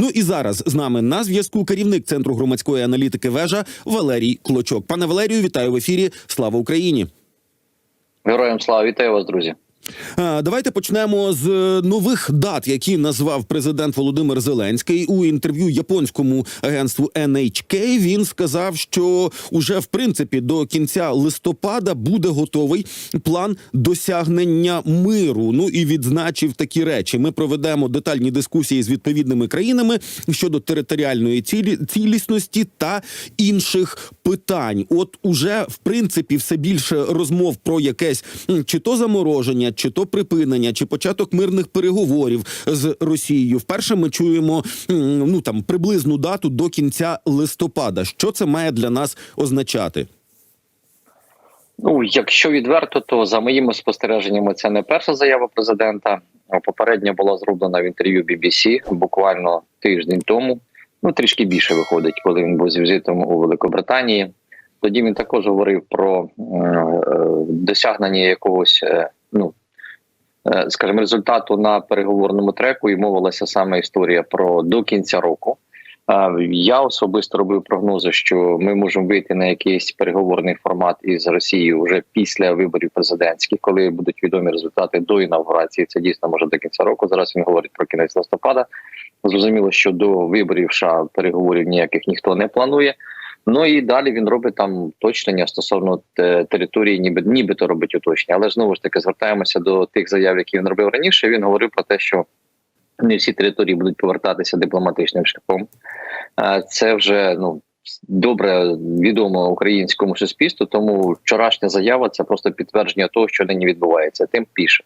Ну і зараз з нами на зв'язку керівник центру громадської аналітики вежа Валерій Клочок. Пане Валерію, вітаю в ефірі. Слава Україні! Героям слава вітаю вас, друзі. Давайте почнемо з е, нових дат, які назвав президент Володимир Зеленський у інтерв'ю японському агентству NHK. Він сказав, що уже в принципі до кінця листопада буде готовий план досягнення миру. Ну і відзначив такі речі. Ми проведемо детальні дискусії з відповідними країнами щодо територіальної цілі цілісності та інших питань. От уже в принципі все більше розмов про якесь чи то замороження, чи то припинення, чи початок мирних переговорів з Росією. Вперше ми чуємо ну там приблизну дату до кінця листопада. Що це має для нас означати? Ну, якщо відверто, то за моїми спостереженнями, це не перша заява президента. А Попередня була зроблена в інтерв'ю BBC буквально тиждень тому. Ну трішки більше виходить, коли він був з візитом у Великобританії. Тоді він також говорив про е, досягнення якогось, е, ну скажімо, результату на переговорному треку, і мовилася саме історія про до кінця року. Е, Я особисто робив прогнози, що ми можемо вийти на якийсь переговорний формат із Росією вже після виборів президентських, коли будуть відомі результати до інавгурації. Це дійсно може до кінця року. Зараз він говорить про кінець листопада. Зрозуміло, що до виборів США переговорів ніяких ніхто не планує. Ну і далі він робить там уточнення стосовно території, ніби нібито робить уточнення. Але знову ж таки звертаємося до тих заяв, які він робив раніше. Він говорив про те, що не всі території будуть повертатися дипломатичним шляхом. Е, Це вже ну добре відомо українському суспільству. Тому вчорашня заява це просто підтвердження того, що нині відбувається. Тим більше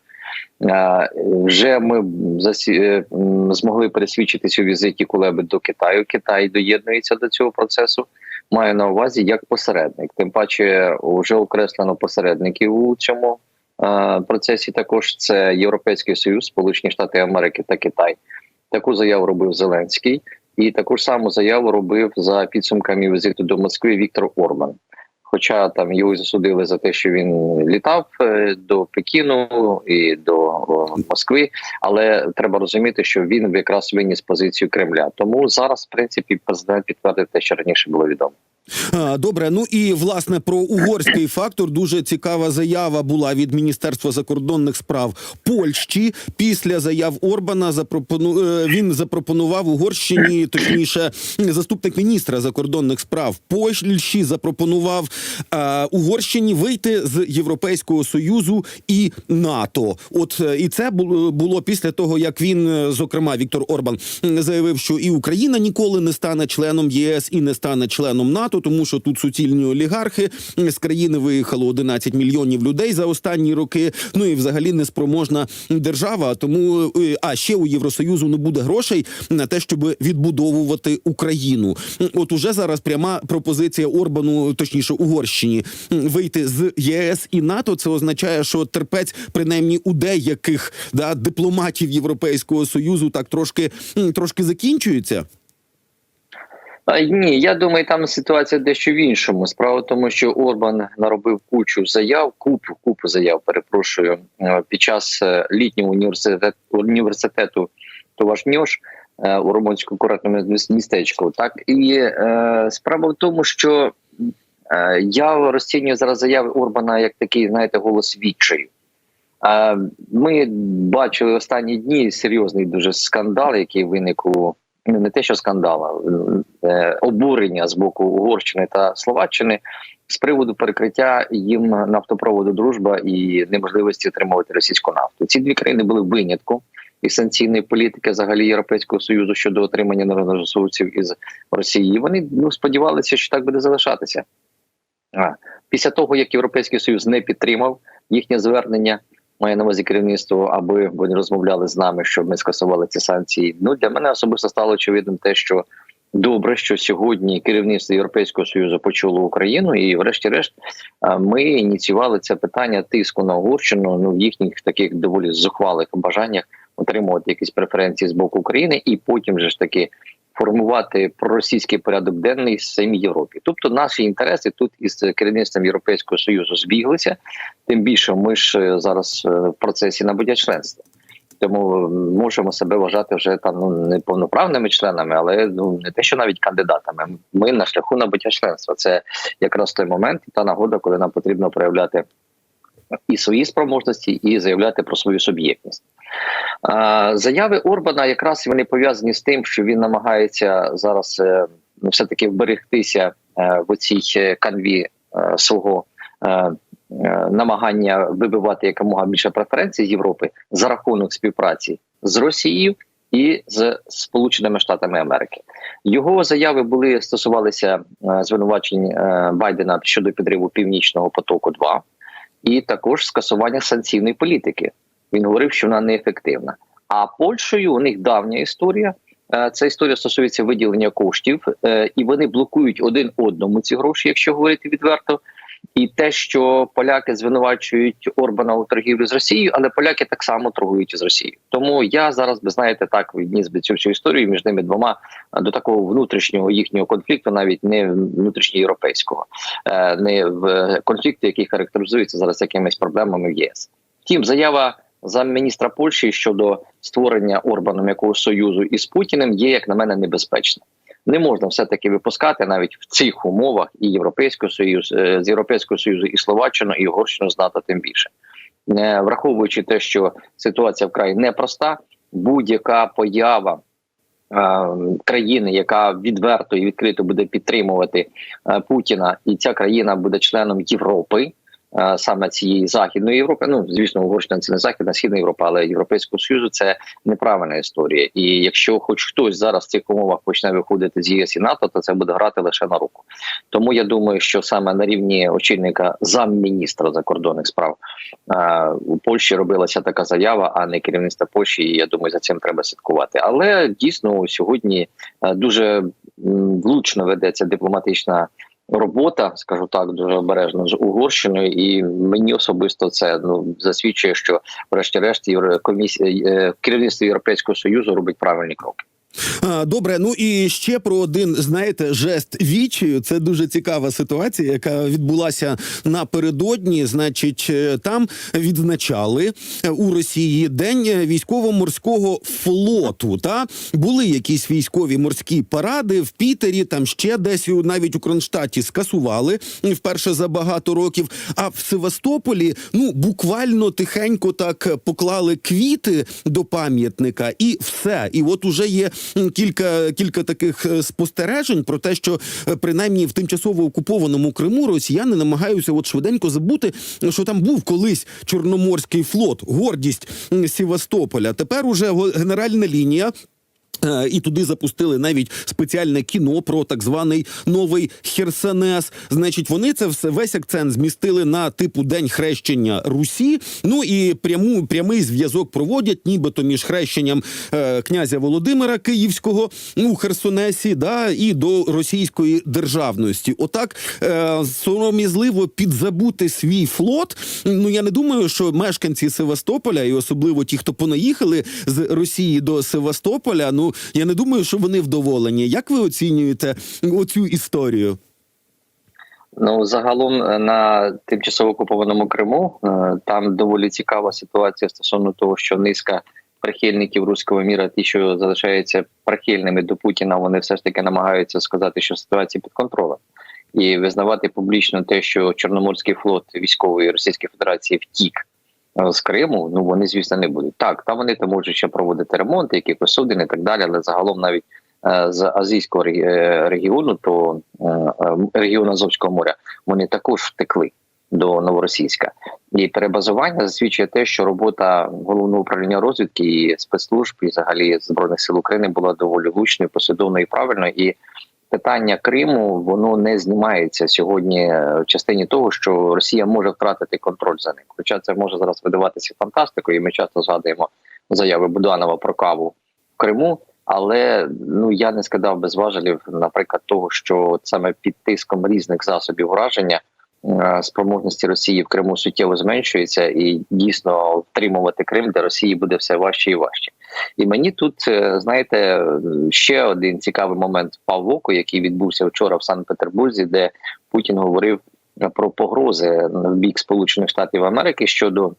Е, вже ми засі... е, змогли пересвідчитись у візиті Кулеби до Китаю. Китай доєднується до цього процесу. Маю на увазі як посередник. Тим паче, вже окреслено посередників у цьому е, процесі. Також це Європейський Союз, Сполучені Штати Америки та Китай. Таку заяву робив Зеленський, і таку ж саму заяву робив за підсумками візиту до Москви Віктор Орбан. Хоча там його засудили за те, що він літав е, до Пекіну і до Москви, але треба розуміти, що він якраз виніс позицію Кремля. Тому зараз, в принципі, президент підтвердив те, що раніше було відомо. Добре, ну і власне про угорський фактор дуже цікава заява була від Міністерства закордонних справ Польщі. Після заяв Орбана запропону е, він запропонував Угорщині, точніше, заступник міністра закордонних справ Польщі запропонував е, Угорщині вийти з Європейського союзу і НАТО. От е, і це було було після того, як він, е, зокрема, Віктор Орбан заявив, що і Україна ніколи не стане членом ЄС і не стане членом НАТО, тому що тут суцільні олігархи з країни виїхало 11 мільйонів людей за останні роки. Ну і взагалі неспроможна держава. Тому е, а ще у Євросоюзу не буде грошей на те, щоб відбудовувати Україну. От уже зараз пряма пропозиція Орбану, точніше Угорщині, вийти з ЄС і НАТО. Це означає, що терпець, принаймні у деяких да дипломатів Європейського союзу, так трошки трошки закінчується. Ні, я думаю, там ситуація дещо в іншому. Справа в тому, що Орбан наробив кучу заяв, купу купу заяв. Перепрошую е, під час е, літнього університету університету Товашньош е, у Румунському курортному містечку. Так і е, справа в тому, що е, я розцінюю зараз заяви Орбана як такий, знаєте, голос відчаю. Е, Ми бачили останні дні серйозний дуже скандал, який виник у не те, що скандал, а е, обурення з боку Угорщини та Словаччини з приводу перекриття їм нафтопроводу Дружба і неможливості отримувати російську нафту. Ці дві країни були винятком із санкційної політики взагалі Європейського союзу щодо отримання нересурсів із Росії. І Вони ну сподівалися, що так буде залишатися. Після того як Європейський Союз не підтримав їхнє звернення. Має на увазі керівництво, аби вони розмовляли з нами, щоб ми скасували ці санкції. Ну для мене особисто стало очевидним те, що добре, що сьогодні керівництво Європейського союзу почуло Україну, і, врешті-решт, ми ініціювали це питання тиску на Угорщину ну в їхніх таких доволі зухвалих бажаннях отримувати якісь преференції з боку України, і потім же ж таки формувати проросійський порядок денний в самій Європі. Тобто наші інтереси тут із керівництвом Європейського союзу збіглися. Тим більше ми ж е, зараз е, в процесі набуття членства. тому можемо себе вважати вже там ну не повноправними членами, але ну не те, що навіть кандидатами. Ми на шляху набуття членства. Це якраз той момент, та нагода, коли нам потрібно проявляти і свої спроможності, і заявляти про свою суб'єктність. Заяви Орбана якраз вони пов'язані з тим, що він намагається зараз е, ну, все таки вберегтися е, в оцій е, канві е, свого намагання вибивати якомога більше преференцій з Європи за рахунок співпраці з Росією і з Сполученими Штатами Америки. Його заяви були стосувалися звинувачень Байдена щодо підриву Північного потоку. 2 і також скасування санкційної політики. Він говорив, що вона неефективна. А Польщею у них давня історія. Е, Ця історія стосується виділення коштів, е, і вони блокують один одному ці гроші, якщо говорити відверто. І те, що поляки звинувачують Орбана у торгівлі з Росією, але поляки так само торгують з Росією. Тому я зараз би знаєте так відніс би цю всю історію між ними двома е, до такого внутрішнього їхнього конфлікту, навіть не внутрішньоєвропейського, е, не в конфлікті, який характеризується зараз якимись проблемами в ЄС. Втім, заява замміністра Польщі щодо створення Орбаном якогось союзу із Путіним є, як на мене, небезпечна. Не можна все таки випускати навіть в цих умовах і Європейського союзу з Європейського союзу і Словаччину, і Угорщину з НАТО тим більше, Е, враховуючи те, що ситуація вкрай непроста, будь-яка поява. е, Країни, яка відверто і відкрито буде підтримувати е, Путіна, і ця країна буде членом Європи, е, саме цієї західної Європи. Ну звісно, Угорщина це не західна, східна Європа, але Європейського союзу це неправильна історія. І якщо хоч хтось зараз в цих умовах почне виходити з ЄС і НАТО, то це буде грати лише на руку. Тому я думаю, що саме на рівні очільника замміністра закордонних справ е, у Польщі робилася така заява, а не керівництво Польщі. І я думаю, за цим треба слідкувати. Але дійсно сьогодні е, дуже влучно ведеться дипломатична робота, скажу так, дуже обережно з Угорщиною, і мені особисто це ну засвідчує, що, врешті-решт, комісія е, керівництво Європейського союзу робить правильні кроки. Добре, ну і ще про один, знаєте, жест вічію. Це дуже цікава ситуація, яка відбулася напередодні. Значить, е, там відзначали е, у Росії день військово-морського флоту. Та були якісь військові морські паради в Пітері, там ще десь навіть у Кронштадті скасували вперше за багато років. А в Севастополі ну буквально тихенько так поклали квіти до пам'ятника, і все. І от уже є кілька кілька таких е, спостережень про те, що е, принаймні в тимчасово окупованому Криму росіяни намагаються от швиденько забути, що там був колись чорноморський флот, гордість Сівастополя. Тепер уже генеральна лінія. Е, І туди запустили навіть спеціальне кіно про так званий новий Херсонес. Значить, вони це все весь акцент змістили на типу День хрещення Русі. Ну і пряму прямий зв'язок проводять, нібито між хрещенням е, князя Володимира Київського у Херсонесі, да і до російської державності. Отак е, сором'язливо підзабути свій флот. Ну я не думаю, що мешканці Севастополя, і особливо ті, хто понаїхали з Росії до Севастополя. Ну я не думаю, що вони вдоволені. Як ви оцінюєте оцю історію? Ну загалом е, на тимчасово окупованому Криму е, там доволі цікава ситуація стосовно того, що низка прихильників руського міра, ті, що залишаються прихильними до Путіна, вони все ж таки намагаються сказати, що ситуація під контролем. І визнавати публічно те, що Чорноморський флот військової Російської Федерації втік з Криму. Ну вони звісно не будуть. Так, там вони там можуть ще проводити ремонт, якихось суден і так далі. Але загалом навіть е, з азійського е, регіону, то е, е, регіону Азовського моря, вони також втекли до новоросійська. І перебазування засвідчує те, що робота головного управління розвідки і спецслужб і взагалі збройних сил України була доволі влучною, послідовною і правильною. І питання Криму воно не знімається сьогодні в частині того, що Росія може втратити контроль за ним. Хоча це може зараз видаватися фантастикою, і ми часто згадуємо заяви Буданова про каву в Криму. Але ну я не скидав без важелів, наприклад, того, що саме під тиском різних засобів ураження е, спроможності Росії в Криму суттєво зменшується, і дійсно втримувати Крим для Росії буде все важче і важче. І мені тут е, знаєте ще один цікавий момент впав в око, який відбувся вчора в Санкт-Петербурзі, де Путін говорив про погрози в бік Сполучених Штатів Америки щодо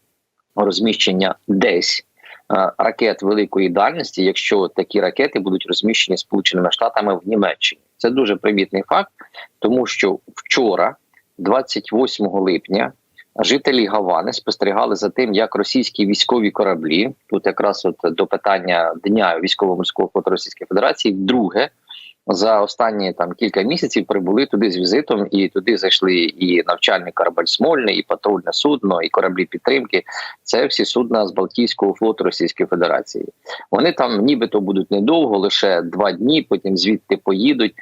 розміщення десь е, ракет великої дальності, якщо такі ракети будуть розміщені Сполученими Штатами в Німеччині. Це дуже примітний факт, тому що вчора, 28 липня, жителі Гавани спостерігали за тим, як російські військові кораблі тут якраз от до питання дня військово-морського флоту Російської Федерації, вдруге за останні там кілька місяців прибули туди з візитом, і туди зайшли і навчальний корабель Смольний, і патрульне судно, і кораблі підтримки. Це всі судна з Балтійського флоту Російської Федерації. Вони там нібито будуть недовго, лише два дні. Потім звідти поїдуть.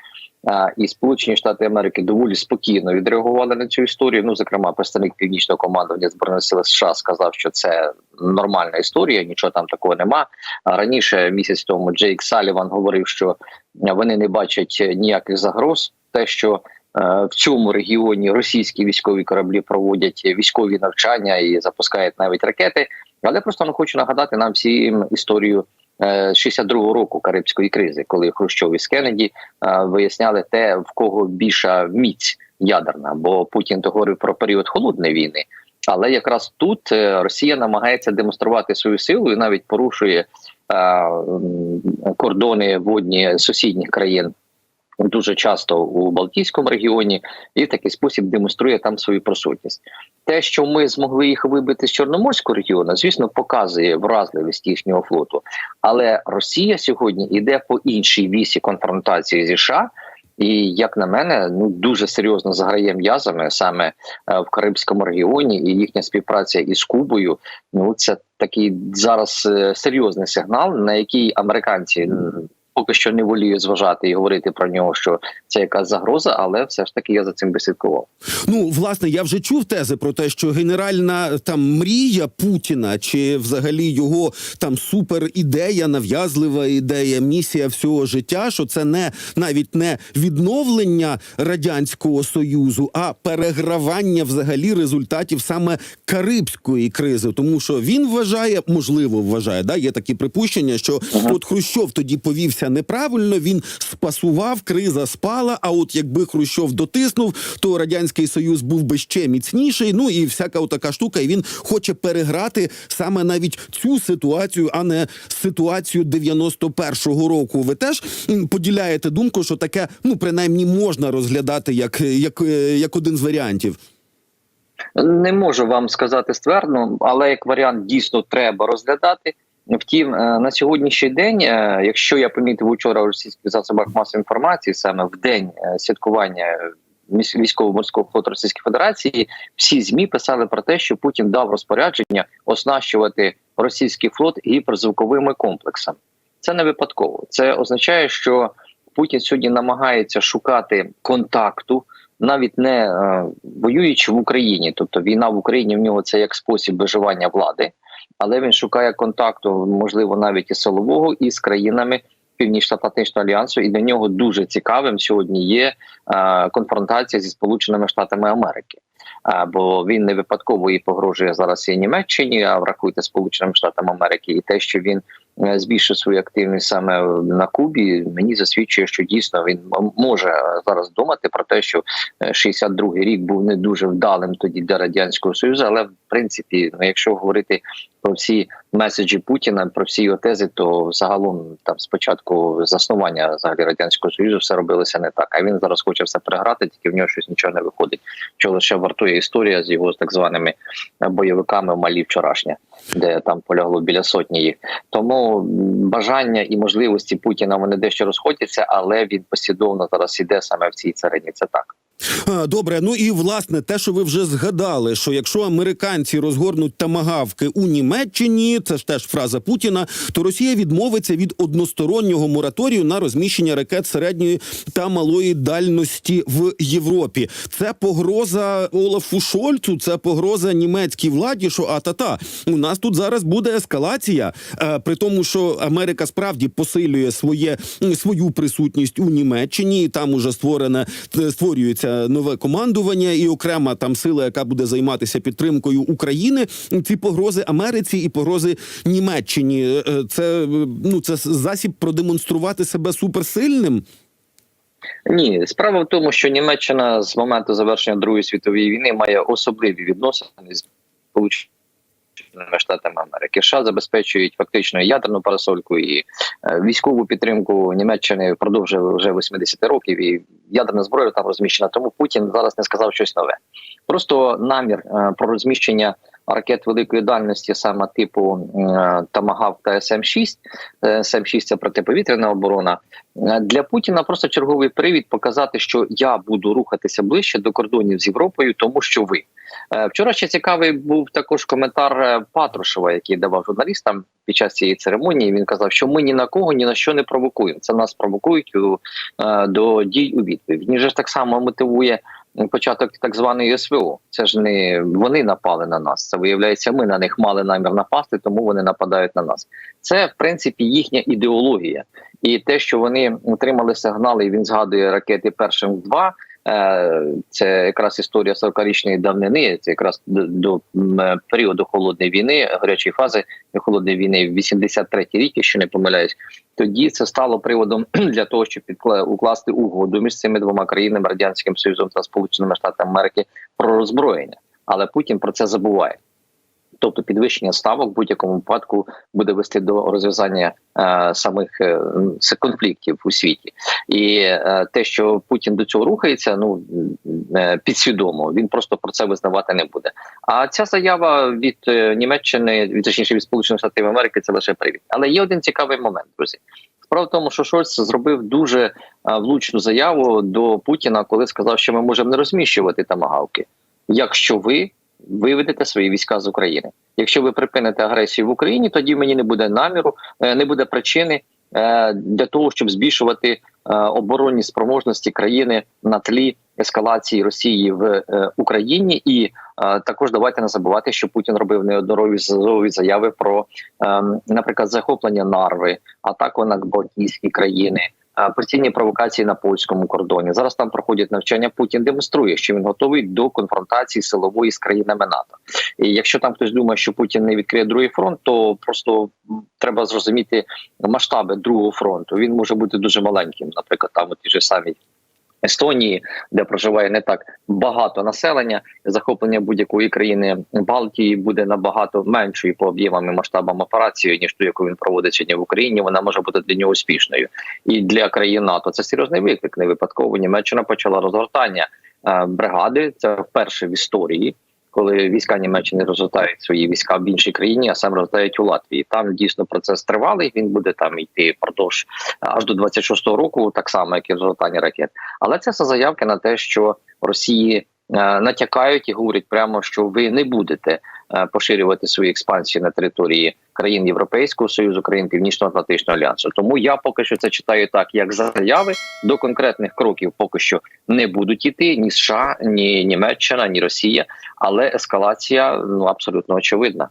І Сполучені Штати Америки доволі спокійно відреагували на цю історію. Ну, зокрема, представник північного командування збройних сил США сказав, що це нормальна історія, нічого там такого нема. Раніше місяць тому Джейк Саліван говорив, що вони не бачать ніяких загроз. Те, що е, в цьому регіоні російські військові кораблі проводять військові навчання і запускають навіть ракети. Але просто не хочу нагадати нам всім історію 62-го року Карибської кризи, коли Хрущов і Кеннеді е, виясняли те, в кого більша міць ядерна, бо Путін то говорив про період холодної війни. Але якраз тут е, Росія намагається демонструвати свою силу і навіть порушує е, кордони водні сусідніх країн дуже часто у Балтійському регіоні, і в такий спосіб демонструє там свою присутність. Те, що ми змогли їх вибити з Чорноморського регіону, звісно, показує вразливість їхнього флоту. Але Росія сьогодні йде по іншій вісі конфронтації зі США. І як на мене, ну дуже серйозно заграє м'язами саме е, в Карибському регіоні, і їхня співпраця із Кубою. Ну це такий зараз е, серйозний сигнал, на який американці поки що не воліють зважати і говорити про нього, що це якась загроза, але все ж таки я за цим би слідкував. Ну, власне, я вже чув тези про те, що генеральна там мрія Путіна, чи взагалі його там супер ідея, нав'язлива ідея, місія всього життя, що це не навіть не відновлення радянського союзу, а перегравання взагалі результатів саме карибської кризи, тому що він вважає, можливо, вважає, да, є такі припущення, що от Хрущов тоді повівся неправильно, він спасував, криза спала. А от якби Хрущов дотиснув, то радянський союз був би ще міцніший. Ну і всяка така штука. І він хоче переграти саме навіть цю ситуацію, а не ситуацію 91-го року. Ви теж поділяєте думку, що таке, ну принаймні, можна розглядати як, як, е, як один з варіантів. Не можу вам сказати ствердно, але як варіант дійсно треба розглядати. Втім, е, на сьогоднішній день, е, якщо я помітив учора у російських засобах масової інформації, саме в день е, святкування військово-морського флоту Російської Федерації, всі змі писали про те, що Путін дав розпорядження оснащувати російський флот гіперзвуковими комплексами. Це не випадково. Це означає, що Путін сьогодні намагається шукати контакту, навіть не воюючи в Україні, тобто війна в Україні в нього це як спосіб виживання влади, але він шукає контакту, можливо, навіть і силового із країнами Північно-Атлантичного альянсу, і для нього дуже цікавим сьогодні є е, конфронтація зі Сполученими Штатами Америки. А, бо він не випадково і погрожує зараз і Німеччині, а врахуйте Сполученим Штатам Америки, і те, що він е, збільшив свою активність саме на Кубі, мені засвідчує, що дійсно він може зараз думати про те, що е, 62-й рік був не дуже вдалим тоді для радянського союзу. Але в принципі, ну якщо говорити про всі меседжі Путіна, про всі його тези, то загалом там спочатку заснування взагалі радянського союзу все робилося не так. А він зараз хоче все переграти, тільки в нього щось нічого не виходить. Що лише вартує історія з його з так званими е, бойовиками Малі вчорашня, де там полягло біля сотні їх. Тому м, бажання і можливості Путіна вони дещо розходяться, але він послідовно зараз іде саме в цій царині. Це так. А, Добре, ну і власне те, що ви вже згадали, що якщо американці розгорнуть тамагавки у Німеччині, це ж теж фраза Путіна, то Росія відмовиться від одностороннього мораторію на розміщення ракет середньої та малої дальності в Європі. Це погроза Олафу Шольцу, це погроза німецькій владі. Що а та та у нас тут зараз буде ескалація, е, при тому, що Америка справді посилює своє свою присутність у Німеччині. і Там уже створене е, створюється нове командування і окрема там сила, яка буде займатися підтримкою України. Ці погрози Америці і погрози Німеччині. Е, е, Це е, ну це засіб продемонструвати себе суперсильним. Ні, справа в тому, що Німеччина з моменту завершення Другої світової війни має особливі відносини з Сполученими Штатами Америки. США забезпечують фактично ядерну парасольку і військову підтримку Німеччини впродовж вже 80 років. І ядерна зброя там розміщена. Тому Путін зараз не сказав щось нове. Просто намір е, про розміщення ракет великої дальності, саме типу е, Тамагав та СМ-6, е, СМ-6 це протиповітряна оборона. Е, Для Путіна просто черговий привід показати, що я буду рухатися ближче до кордонів з Європою, тому що ви. Е, Вчора ще цікавий був також коментар е, Патрушева, який давав журналістам під час цієї церемонії. Він казав, що ми ні на кого ні на що не провокуємо. Це нас провокують у, до дій у відповідь. Він ж так само мотивує початок так званої СВО. Це ж не вони напали на нас. Це виявляється, ми на них мали намір напасти, тому вони нападають на нас. Це в принципі їхня ідеологія, і те, що вони отримали сигнали, і він згадує ракети першим 2 Е, Це якраз історія 40-річної давнини. Це якраз до, до е, періоду холодної війни, гарячої фази холодної війни, 83-й рік, якщо не помиляюсь. Тоді це стало приводом для того, щоб підкла- укласти угоду між цими двома країнами радянським Союзом та Сполученими Штатами Америки про роззброєння. Але Путін про це забуває. Тобто підвищення ставок в будь-якому випадку буде вести до розв'язання е, самих е, конфліктів у світі, і е, те, що Путін до цього рухається, ну е, підсвідомо він просто про це визнавати не буде. А ця заява від е, Німеччини, від точніше від Сполучених Штатів Америки, це лише привід. Але є один цікавий момент, друзі. Справа в тому, що Шольц зробив дуже е, влучну заяву до Путіна, коли сказав, що ми можемо не розміщувати тамагавки, якщо ви виведете свої війська з України. Якщо ви припините агресію в Україні, тоді мені не буде наміру, е, не буде причини е, для того, щоб збільшувати е, оборонні спроможності країни на тлі ескалації Росії в е, Україні. І е, також давайте не забувати, що Путін робив неодноразові заяви про, е, наприклад, захоплення Нарви, атаку на Балтійські країни. Постійні провокації на польському кордоні зараз там проходять навчання. Путін демонструє, що він готовий до конфронтації силової з країнами НАТО. І якщо там хтось думає, що Путін не відкриє другий фронт, то просто треба зрозуміти масштаби другого фронту. Він може бути дуже маленьким. Наприклад, там у тій же самій Естонії, де проживає не так багато населення, захоплення будь-якої країни Балтії буде набагато меншою по об'ємам і масштабам операції, ніж ту, яку він проводить сьогодні в Україні. Вона може бути для нього успішною. І для країн НАТО це серйозний виклик. Не випадково Німеччина почала розгортання е, бригади. Це вперше в історії. Коли війська Німеччини розгортають свої війська в іншій країні, а сам розгортають у Латвії. Там дійсно процес тривалий. Він буде там йти впродовж аж до 26-го року, так само як і розгортання ракет. Але це все заявки на те, що Росії е, натякають і говорять прямо, що ви не будете е, поширювати свою експансію на території країн Європейського союзу, країн Північно-Атлантичного альянсу. Тому я поки що це читаю так, як заяви до конкретних кроків поки що не будуть іти ні США, ні Німеччина, ні Росія, але ескалація ну абсолютно очевидна.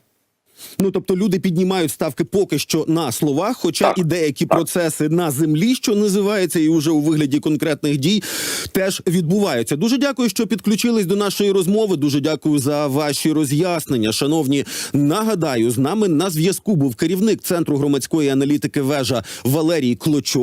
Ну тобто люди піднімають ставки поки що на словах, хоча Так, і деякі так. процеси на землі, що називається, і вже у вигляді конкретних дій теж відбуваються. Дуже дякую, що підключились до нашої розмови. Дуже дякую за ваші роз'яснення. Шановні, нагадаю, з нами на зв'язку був керівник центру громадської аналітики вежа Валерій Клочок.